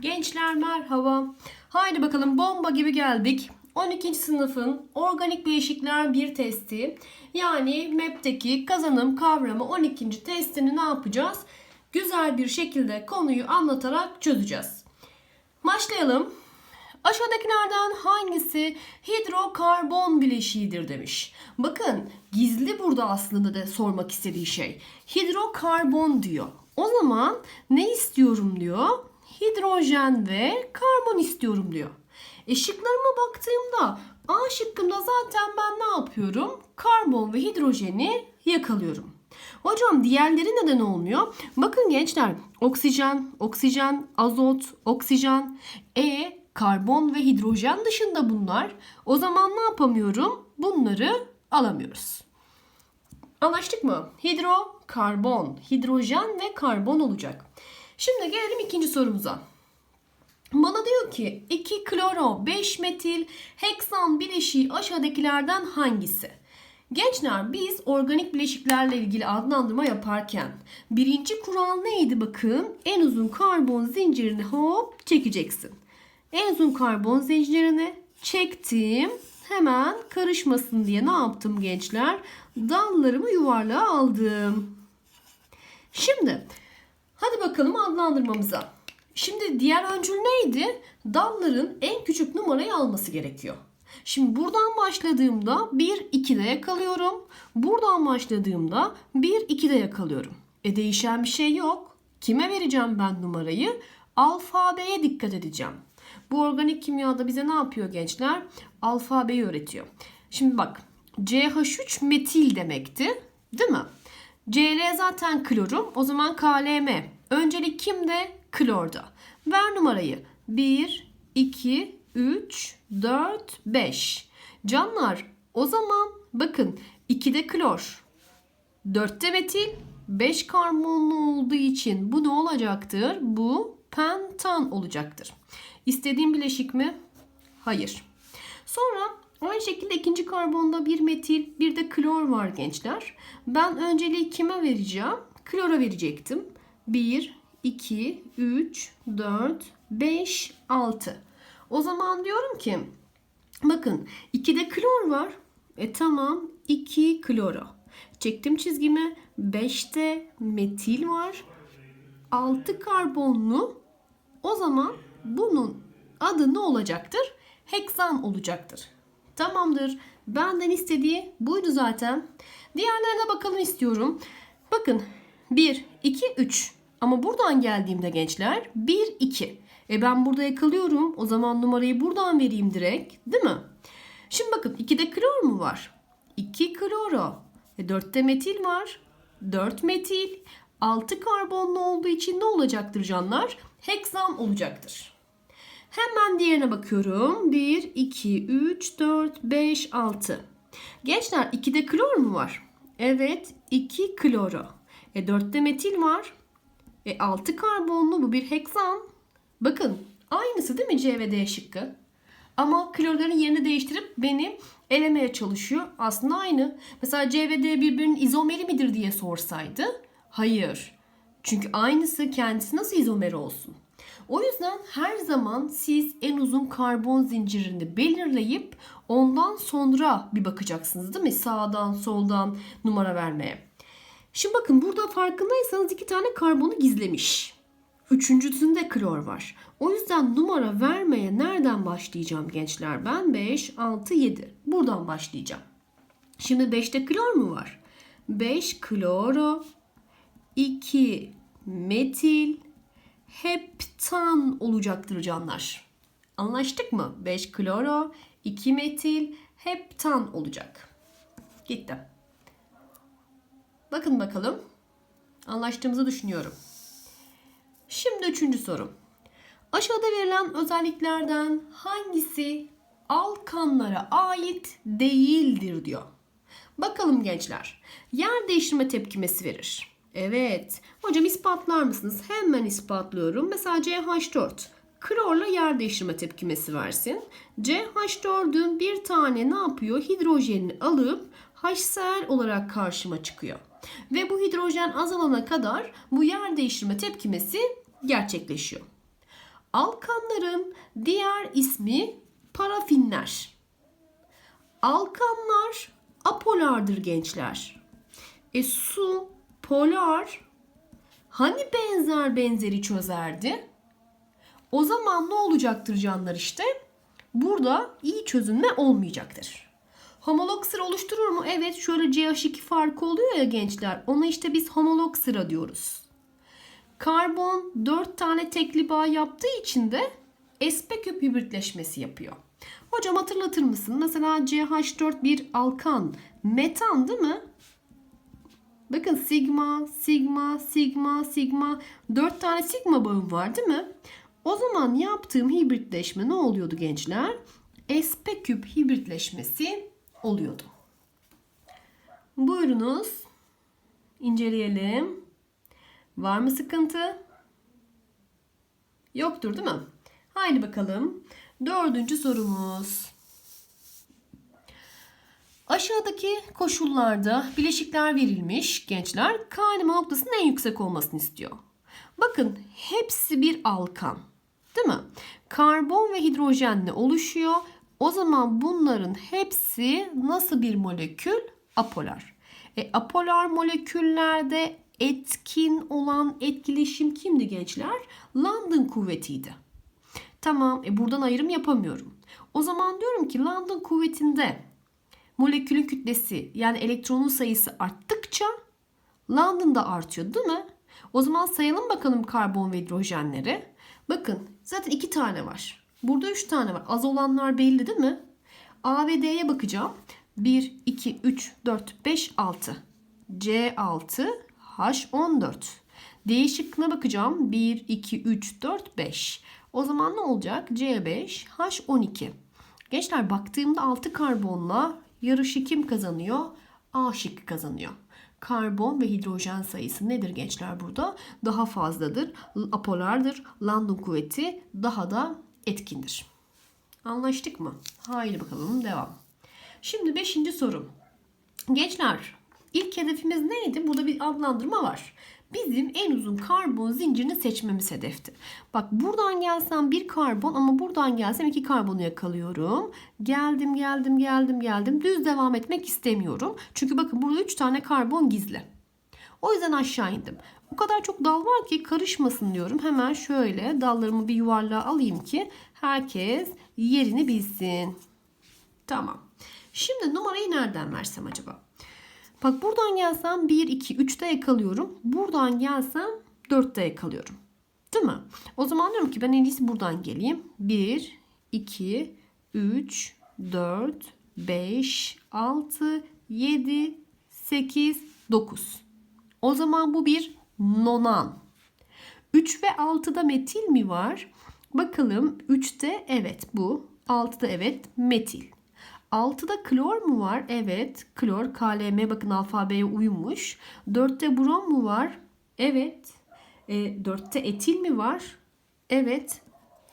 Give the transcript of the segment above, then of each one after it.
Gençler merhaba. Haydi bakalım bomba gibi geldik. 12. sınıfın organik bileşikler bir testi. Yani MEP'teki kazanım kavramı 12. testini ne yapacağız? Güzel bir şekilde konuyu anlatarak çözeceğiz. Başlayalım. Aşağıdakilerden hangisi hidrokarbon bileşiğidir demiş. Bakın gizli burada aslında da sormak istediği şey. Hidrokarbon diyor. O zaman ne istiyorum diyor? Hidrojen ve karbon istiyorum diyor. E şıklarıma baktığımda A şıkkında zaten ben ne yapıyorum? Karbon ve hidrojeni yakalıyorum. Hocam diğerleri neden olmuyor? Bakın gençler oksijen, oksijen, azot, oksijen, E, karbon ve hidrojen dışında bunlar. O zaman ne yapamıyorum? Bunları alamıyoruz. Anlaştık mı? Hidro, karbon, hidrojen ve karbon olacak. Şimdi gelelim ikinci sorumuza. Bana diyor ki 2 kloro 5 metil heksan bileşiği aşağıdakilerden hangisi? Gençler biz organik bileşiklerle ilgili adlandırma yaparken birinci kural neydi bakın? En uzun karbon zincirini hop çekeceksin. En uzun karbon zincirini çektim. Hemen karışmasın diye ne yaptım gençler? Dallarımı yuvarlığa aldım. Şimdi hadi bakalım adlandırmamıza. Şimdi diğer öncül neydi? Dalların en küçük numarayı alması gerekiyor. Şimdi buradan başladığımda 1 2'de yakalıyorum. Buradan başladığımda 1 2'de yakalıyorum. E değişen bir şey yok. Kime vereceğim ben numarayı? Alfabeye dikkat edeceğim. Bu organik kimyada bize ne yapıyor gençler? Alfabeyi öğretiyor. Şimdi bak CH3 metil demekti. Değil mi? Cl zaten klorum. O zaman KLM. Öncelik kimde? Klorda. Ver numarayı. 1, 2, 3, 4, 5. Canlar o zaman bakın 2'de klor. 4'te metil. 5 karbonlu olduğu için bu ne olacaktır? Bu pentan olacaktır. İstediğim bileşik mi? Hayır. Sonra aynı şekilde ikinci karbonda bir metil, bir de klor var gençler. Ben önceliği kime vereceğim? Klora verecektim. 1, 2, 3, 4, 5, 6. O zaman diyorum ki bakın 2'de klor var. E tamam 2 kloro. Çektim çizgimi. 5'te metil var. 6 karbonlu. O zaman bunun adı ne olacaktır? Heksan olacaktır. Tamamdır. Benden istediği buydu zaten. Diğerlerine bakalım istiyorum. Bakın 1, 2, 3. Ama buradan geldiğimde gençler 1, 2. E ben burada yakalıyorum. O zaman numarayı buradan vereyim direkt. Değil mi? Şimdi bakın 2'de klor mu var? 2 kloro. E 4'te metil var. 4 metil. 6 karbonlu olduğu için ne olacaktır canlar? Heksan olacaktır. Hemen diğerine bakıyorum. 1, 2, 3, 4, 5, 6. Gençler 2'de klor mu var? Evet 2 kloro. E 4'te metil var. E 6 karbonlu bu bir heksan. Bakın aynısı değil mi C ve D şıkkı? Ama klorların yerini değiştirip beni elemeye çalışıyor. Aslında aynı. Mesela C ve D birbirinin izomeri midir diye sorsaydı. Hayır. Çünkü aynısı kendisi nasıl izomer olsun? O yüzden her zaman siz en uzun karbon zincirini belirleyip ondan sonra bir bakacaksınız değil mi? Sağdan soldan numara vermeye. Şimdi bakın burada farkındaysanız iki tane karbonu gizlemiş. Üçüncüsünde klor var. O yüzden numara vermeye nereden başlayacağım gençler? Ben 5, 6, 7. Buradan başlayacağım. Şimdi 5'te klor mu var? 5 kloro, 2 metil, heptan olacaktır canlar. Anlaştık mı? 5 kloro, 2 metil, heptan olacak. Gitti. Bakın bakalım. Anlaştığımızı düşünüyorum. Şimdi üçüncü soru. Aşağıda verilen özelliklerden hangisi alkanlara ait değildir diyor. Bakalım gençler. Yer değiştirme tepkimesi verir. Evet. Hocam ispatlar mısınız? Hemen ispatlıyorum. Mesela CH4 klorla yer değiştirme tepkimesi versin. CH4'ün bir tane ne yapıyor? Hidrojenini alıp HCl olarak karşıma çıkıyor. Ve bu hidrojen azalana kadar bu yer değiştirme tepkimesi gerçekleşiyor. Alkanların diğer ismi parafinler. Alkanlar apolardır gençler. E su polar. Hani benzer benzeri çözerdi? O zaman ne olacaktır canlar işte? Burada iyi çözünme olmayacaktır. Homolog sıra oluşturur mu? Evet şöyle CH2 farkı oluyor ya gençler. Ona işte biz homolog sıra diyoruz. Karbon 4 tane tekli bağ yaptığı için de sp küp hibritleşmesi yapıyor. Hocam hatırlatır mısın? Mesela CH4 bir alkan. Metan değil mi? Bakın sigma, sigma, sigma, sigma. 4 tane sigma bağım var değil mi? O zaman yaptığım hibritleşme ne oluyordu gençler? sp küp hibritleşmesi oluyordu. Buyurunuz. İnceleyelim. Var mı sıkıntı? Yoktur değil mi? Haydi bakalım. Dördüncü sorumuz. Aşağıdaki koşullarda bileşikler verilmiş gençler kaynama noktasının en yüksek olmasını istiyor. Bakın hepsi bir alkan. Değil mi? Karbon ve hidrojenle oluşuyor. O zaman bunların hepsi nasıl bir molekül? Apolar. E, apolar moleküllerde etkin olan etkileşim kimdi gençler? London kuvvetiydi. Tamam, e buradan ayrım yapamıyorum. O zaman diyorum ki London kuvvetinde molekülün kütlesi yani elektronun sayısı arttıkça London da artıyor değil mi? O zaman sayalım bakalım karbon ve hidrojenleri. Bakın zaten iki tane var. Burada üç tane var. Az olanlar belli değil mi? A ve D'ye bakacağım. 1, 2, 3, 4, 5, 6. C6, H14. D şıkkına bakacağım. 1, 2, 3, 4, 5. O zaman ne olacak? C5, H12. Gençler baktığımda 6 karbonla yarışı kim kazanıyor? A şıkkı kazanıyor. Karbon ve hidrojen sayısı nedir gençler burada? Daha fazladır. Apolardır. London kuvveti daha da etkindir. Anlaştık mı? Haydi bakalım devam. Şimdi beşinci soru. Gençler ilk hedefimiz neydi? Burada bir adlandırma var. Bizim en uzun karbon zincirini seçmemiz hedefti. Bak buradan gelsem bir karbon ama buradan gelsem iki karbonu yakalıyorum. Geldim geldim geldim geldim. Düz devam etmek istemiyorum. Çünkü bakın burada üç tane karbon gizli. O yüzden aşağı indim. O kadar çok dal var ki karışmasın diyorum. Hemen şöyle dallarımı bir yuvarlığa alayım ki herkes yerini bilsin. Tamam. Şimdi numarayı nereden versem acaba? Bak buradan gelsem 1, 2, 3'te yakalıyorum. Buradan gelsem 4'te yakalıyorum. Değil mi? O zaman diyorum ki ben en iyisi buradan geleyim. 1, 2, 3, 4, 5, 6, 7, 8, 9. O zaman bu bir nonan. 3 ve 6'da metil mi var? Bakalım 3'te evet bu. 6'da evet metil. 6'da klor mu var? Evet. Klor, KLM bakın alfabeye uymuş. 4'te brom mu var? Evet. E, 4'te etil mi var? Evet.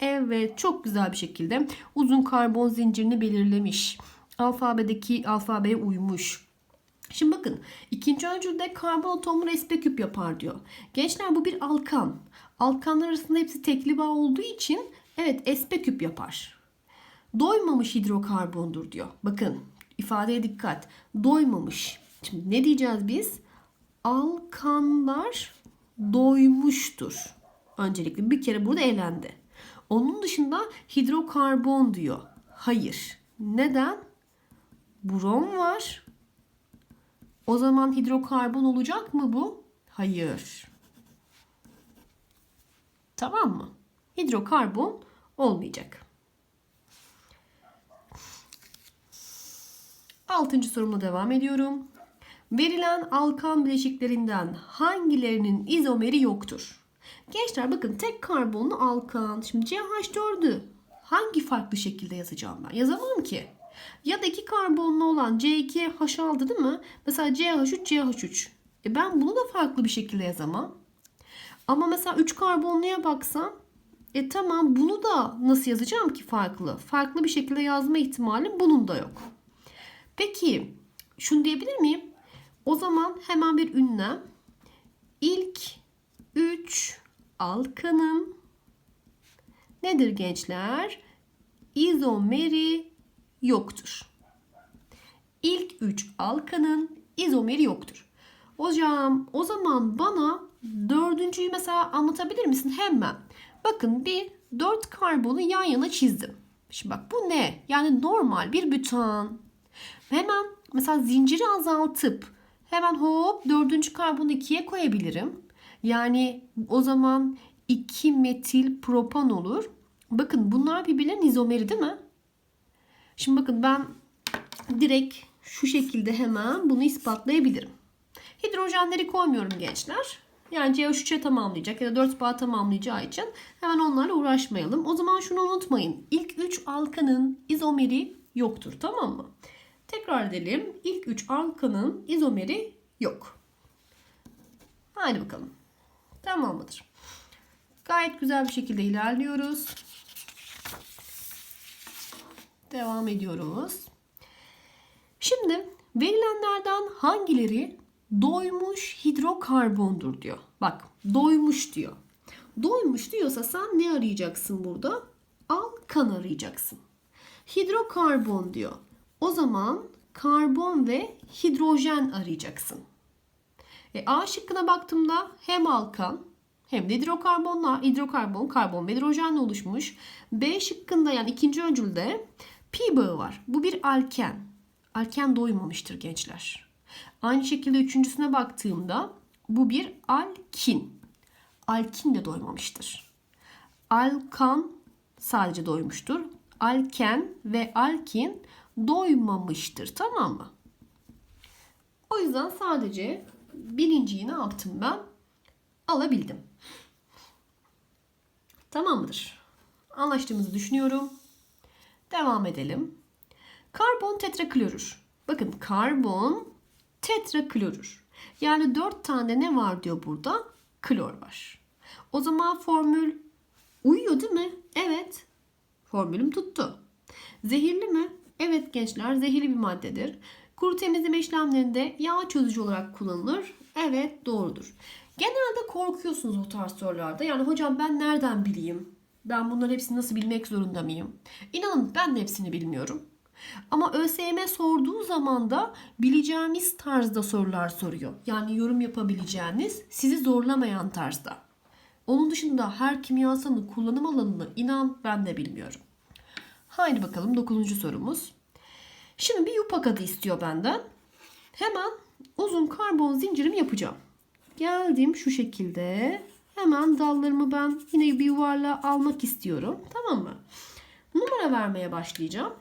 Evet. Çok güzel bir şekilde uzun karbon zincirini belirlemiş. Alfabedeki alfabeye uymuş. Şimdi bakın ikinci öncülde karbon atomları sp küp yapar diyor. Gençler bu bir alkan. Alkanlar arasında hepsi tekli bağ olduğu için evet sp küp yapar doymamış hidrokarbondur diyor. Bakın ifadeye dikkat. Doymamış. Şimdi ne diyeceğiz biz? Alkanlar doymuştur. Öncelikle bir kere burada elendi. Onun dışında hidrokarbon diyor. Hayır. Neden? Brom var. O zaman hidrokarbon olacak mı bu? Hayır. Tamam mı? Hidrokarbon olmayacak. Altıncı sorumla devam ediyorum. Verilen alkan bileşiklerinden hangilerinin izomeri yoktur? Gençler bakın tek karbonlu alkan. Şimdi CH4'ü hangi farklı şekilde yazacağım ben? Yazamam ki. Ya da iki karbonlu olan C2H6 değil mi? Mesela CH3, CH3. E ben bunu da farklı bir şekilde yazamam. Ama mesela 3 karbonluya baksam e tamam bunu da nasıl yazacağım ki farklı? Farklı bir şekilde yazma ihtimalim bunun da yok. Peki şunu diyebilir miyim? O zaman hemen bir ünlem. İlk 3 alkanın nedir gençler? İzomeri yoktur. İlk üç alkanın izomeri yoktur. Hocam o zaman bana dördüncüyü mesela anlatabilir misin? Hemen. Bakın bir dört karbonu yan yana çizdim. Şimdi bak bu ne? Yani normal bir bütan. Hemen mesela zinciri azaltıp hemen hop dördüncü karbonu ikiye koyabilirim. Yani o zaman 2 metil propan olur. Bakın bunlar birbirlerinin izomeri değil mi? Şimdi bakın ben direkt şu şekilde hemen bunu ispatlayabilirim. Hidrojenleri koymuyorum gençler. Yani CH3'e tamamlayacak ya da 4 bağ tamamlayacağı için hemen onlarla uğraşmayalım. O zaman şunu unutmayın. İlk 3 alkanın izomeri yoktur tamam mı? Tekrar edelim. İlk 3 alkanın izomeri yok. Haydi bakalım. Tamam mıdır? Gayet güzel bir şekilde ilerliyoruz. Devam ediyoruz. Şimdi verilenlerden hangileri doymuş hidrokarbondur diyor. Bak doymuş diyor. Doymuş diyorsa sen ne arayacaksın burada? Alkan arayacaksın. Hidrokarbon diyor. O zaman karbon ve hidrojen arayacaksın. E, A şıkkına baktığımda hem alkan hem de hidrokarbonlar, hidrokarbon, karbon ve hidrojenle oluşmuş. B şıkkında yani ikinci öncülde pi bağı var. Bu bir alken. Alken doymamıştır gençler. Aynı şekilde üçüncüsüne baktığımda bu bir alkin. Alkin de doymamıştır. Alkan sadece doymuştur. Alken ve alkin doymamıştır. Tamam mı? O yüzden sadece birinciyi ne yaptım ben? Alabildim. Tamam mıdır? Anlaştığımızı düşünüyorum. Devam edelim. Karbon tetraklorür. Bakın karbon tetraklorür. Yani 4 tane ne var diyor burada? Klor var. O zaman formül uyuyor değil mi? Evet. Formülüm tuttu. Zehirli mi? Evet gençler zehirli bir maddedir. Kuru temizleme işlemlerinde yağ çözücü olarak kullanılır. Evet doğrudur. Genelde korkuyorsunuz o tarz sorularda. Yani hocam ben nereden bileyim? Ben bunların hepsini nasıl bilmek zorunda mıyım? İnanın ben de hepsini bilmiyorum. Ama ÖSYM sorduğu zaman da bileceğiniz tarzda sorular soruyor. Yani yorum yapabileceğiniz, sizi zorlamayan tarzda. Onun dışında her kimyasalın kullanım alanını inan ben de bilmiyorum. Haydi bakalım 9. sorumuz. Şimdi bir yupak adı istiyor benden. Hemen uzun karbon zincirimi yapacağım. Geldim şu şekilde. Hemen dallarımı ben yine bir yuvarlığa almak istiyorum. Tamam mı? Numara vermeye başlayacağım.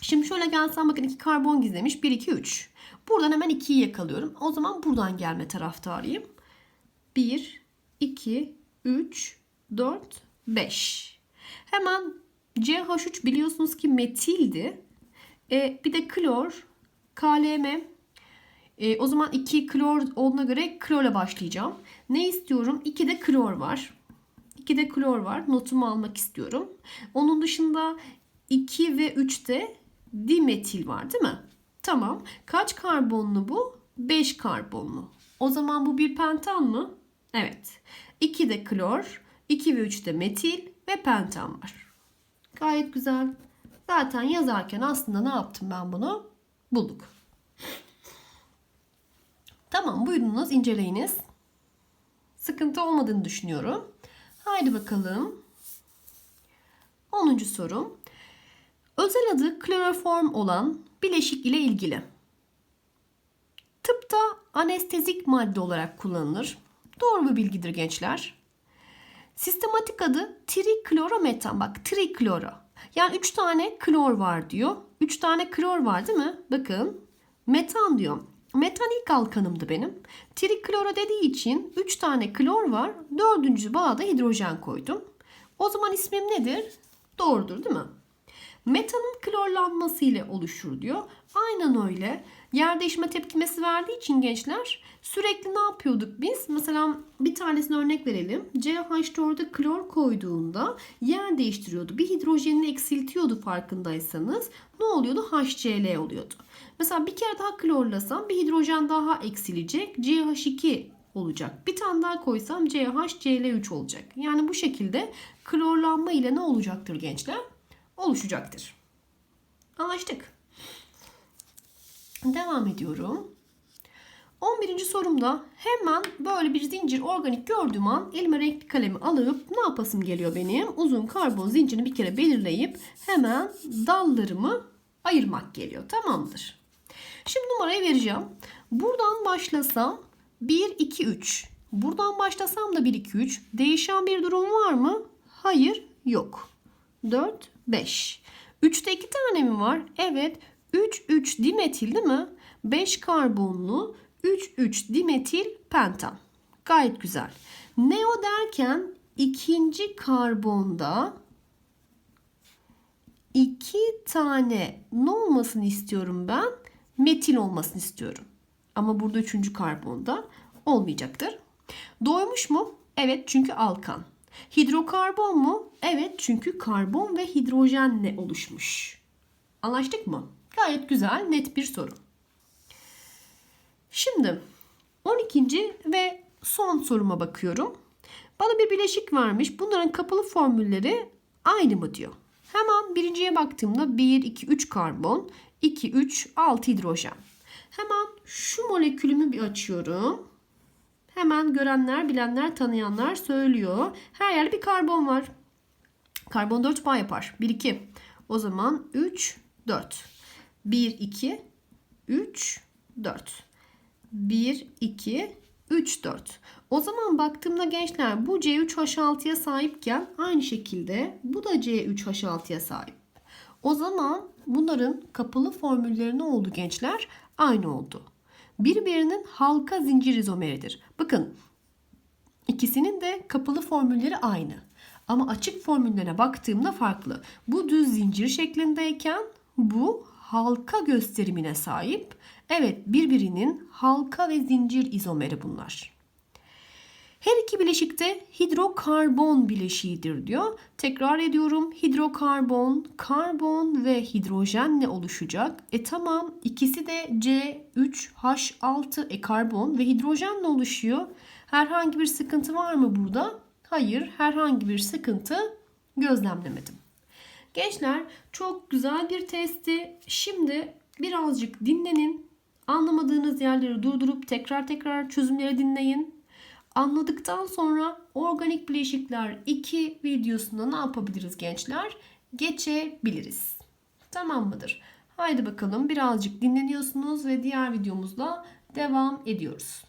Şimdi şöyle gelsem bakın iki karbon gizlemiş. 1, 2, 3. Buradan hemen 2'yi yakalıyorum. O zaman buradan gelme taraftarıyım. 1, 2, 3, 4, 5. Hemen CH3 biliyorsunuz ki metildi. E, bir de klor, KLM. E, o zaman 2 klor olduğuna göre klorla başlayacağım. Ne istiyorum? 2 de klor var. 2 de klor var. Notumu almak istiyorum. Onun dışında 2 ve 3'te dimetil var değil mi? Tamam. Kaç karbonlu bu? 5 karbonlu. O zaman bu bir pentan mı? Evet. 2 de klor, 2 ve 3 de metil ve pentan var. Gayet güzel. Zaten yazarken aslında ne yaptım ben bunu? Bulduk. Tamam buyurunuz inceleyiniz. Sıkıntı olmadığını düşünüyorum. Haydi bakalım. 10. sorum. Özel adı kloroform olan bileşik ile ilgili. Tıpta anestezik madde olarak kullanılır. Doğru bir bilgidir gençler. Sistematik adı triklorometan. Bak trikloro. Yani 3 tane klor var diyor. 3 tane klor var değil mi? Bakın metan diyor. Metan ilk alkanımdı benim. Trikloro dediği için 3 tane klor var. Dördüncü bağda hidrojen koydum. O zaman ismim nedir? Doğrudur değil mi? Metanın klorlanması ile oluşur diyor. Aynen öyle. Yer değişme tepkimesi verdiği için gençler sürekli ne yapıyorduk biz? Mesela bir tanesine örnek verelim. CH4'de klor koyduğunda yer değiştiriyordu. Bir hidrojenini eksiltiyordu farkındaysanız. Ne oluyordu? HCl oluyordu. Mesela bir kere daha klorlasam bir hidrojen daha eksilecek. CH2 olacak. Bir tane daha koysam CHCl3 olacak. Yani bu şekilde klorlanma ile ne olacaktır gençler? Oluşacaktır. Anlaştık. Devam ediyorum. 11. sorumda hemen böyle bir zincir organik gördüğüm an elime renkli kalemi alıp ne yapasım geliyor benim? Uzun karbon zincirini bir kere belirleyip hemen dallarımı ayırmak geliyor. Tamamdır. Şimdi numarayı vereceğim. Buradan başlasam 1, 2, 3. Buradan başlasam da 1, 2, 3. Değişen bir durum var mı? Hayır, yok. 4, 5. 3'te 2 tane mi var? Evet. 3, 3 dimetil değil mi? 5 karbonlu 3, 3 dimetil pentan. Gayet güzel. Neo derken ikinci karbonda iki tane ne olmasını istiyorum ben? Metil olmasını istiyorum. Ama burada üçüncü karbonda olmayacaktır. Doymuş mu? Evet çünkü alkan. Hidrokarbon mu? Evet çünkü karbon ve hidrojenle oluşmuş. Anlaştık mı? Gayet güzel, net bir soru. Şimdi 12. ve son soruma bakıyorum. Bana bir bileşik vermiş. Bunların kapalı formülleri aynı mı diyor. Hemen birinciye baktığımda 1, 2, 3 karbon, 2, 3, 6 hidrojen. Hemen şu molekülümü bir açıyorum. Hemen görenler, bilenler, tanıyanlar söylüyor. Her yerde bir karbon var. Karbon 4 bağ yapar. 1, 2. O zaman 3, 4. 1, 2, 3, 4. 1, 2, 3, 4. O zaman baktığımda gençler bu C3H6'ya sahipken aynı şekilde bu da C3H6'ya sahip. O zaman bunların kapalı formülleri ne oldu gençler? Aynı oldu. Birbirinin halka zincir izomeridir. Bakın ikisinin de kapalı formülleri aynı. Ama açık formüllerine baktığımda farklı. Bu düz zincir şeklindeyken bu halka gösterimine sahip. Evet birbirinin halka ve zincir izomeri bunlar. Her iki bileşik de hidrokarbon bileşiğidir diyor. Tekrar ediyorum. Hidrokarbon, karbon ve hidrojenle oluşacak. E tamam ikisi de C3H6 e karbon ve hidrojenle oluşuyor. Herhangi bir sıkıntı var mı burada? Hayır, herhangi bir sıkıntı gözlemlemedim. Gençler çok güzel bir testti. Şimdi birazcık dinlenin. Anlamadığınız yerleri durdurup tekrar tekrar çözümleri dinleyin. Anladıktan sonra organik bileşikler 2 videosunda ne yapabiliriz gençler? Geçebiliriz. Tamam mıdır? Haydi bakalım birazcık dinleniyorsunuz ve diğer videomuzda devam ediyoruz.